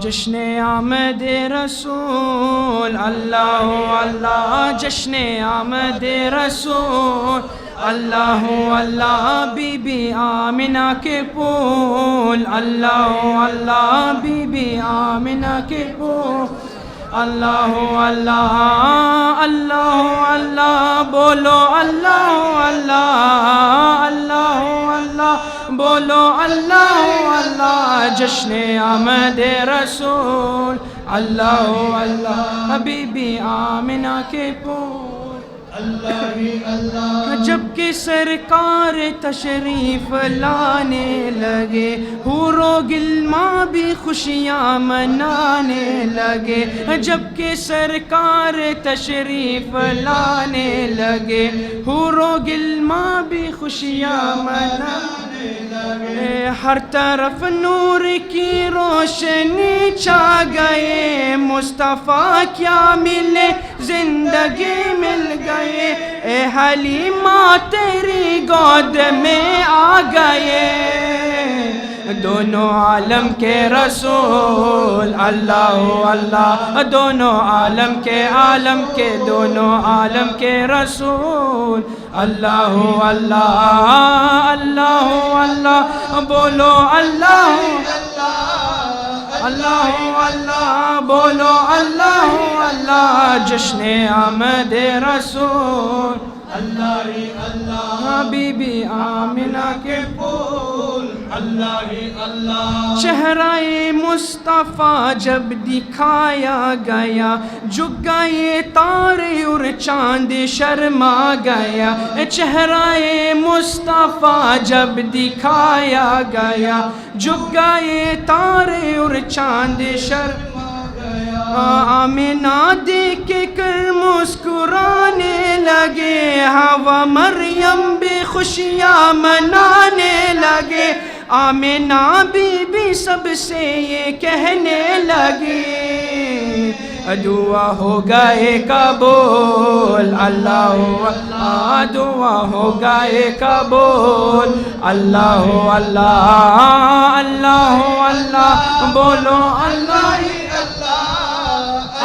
جشن آمد رسول، اللہ اللہ، جشن آمد رسول، اللہ اللہ، بی بی آمنہ کے پول، اللہ اللہ، بی بی آمنہ کے پول۔ اللہ اللہ اللہ اللہ، بولو اللہ اللہ اللہ اللہ، بولو اللہ اللہ جشن آمد رسول. اللہ اللہ، حبیبی آمنہ کے پول. جبکہ سرکار تشریف لانے لگے حورو گلما بھی خوشیاں منانے لگے. جبکہ سرکار تشریف لانے لگے حورو گلما بھی خوشیاں منانے ہر طرف نور کی روشنی چھا گئے، مصطفیٰ کیا ملے، زندگی مل گئے۔ اے حلیمہ تیری گود میں آ گئے۔ دونوں عالم کے رسول، اللہ اللہ، دونوں عالم کے عالم کے، دونوں عالم کے رسول، اللہ اللہ اللہ اللہ، بولو اللہ اللہ اللہ، بولو اللہ اللہ، جشن آمد رسول، اللہ اللہ بی بی آمنہ کے اللہ اللہ۔ چہرہ مصطفیٰ جب دکھایا گیا جھک گئے تارے اور چاند شرما گیا۔ چہرہ مصطفیٰ جب دکھایا گیا جھک گئے تارے اور چاند شرما آمینہ دیکھ کر مسکرانے لگے، ہوا مریم بھی خوشیاں منانے لگے۔ آمینہ بی بی سب سے یہ کہنے لگی، دعا ہو گئے قبول، اللہ اللہ، دعا ہو گئے قبول، اللہ اللہ اللہ اللہ، بولو اللہ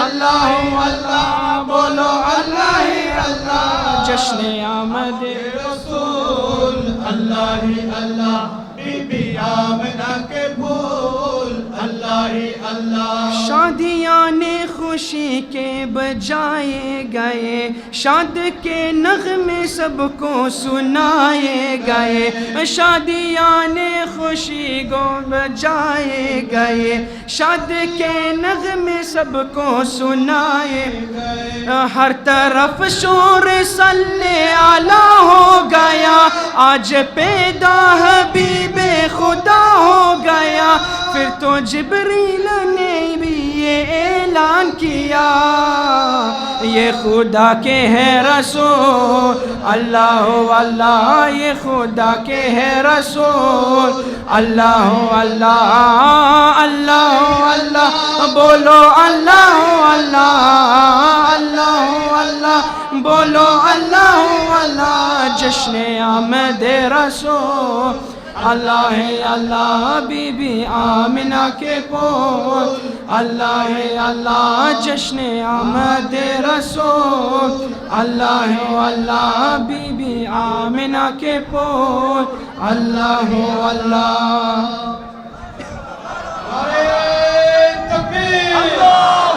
اللہ اللہ، بولو اللہ اللہ، جشن آمد رسول، اللہ اللہ بی بی آمنہ کے پھول اللہ اللہ۔ شادیاں نے خوشی کے بجائے گئے، شاد کے نغمے سب کو سنائے گئے۔ شادیاں نے خوشی کو بجائے گئے، شاد کے نغمے سب کو سنائے ہر طرف شور صلی آلہ ہو گیا، آج پیدا حبیب پھر تو جبریل نے بھی یہ اعلان کیا۔ یہ خدا کے ہے رسول۔ اللہ اللہ، یہ خدا کے ہے رسول۔ اللہ اللہ اللہ اللہ، بولو اللہ اللہ اللہ اللہ، بولو اللہ اللہ، جشن آمد رسول۔ اللہ ہے اللہ بی بی آمنہ کے پول اللہ ہے اللہ جشن آمد رسول. اللہ ہے اللہ بی بی آمنہ کے پول اللہ اللہ. تکبیر. اللہ!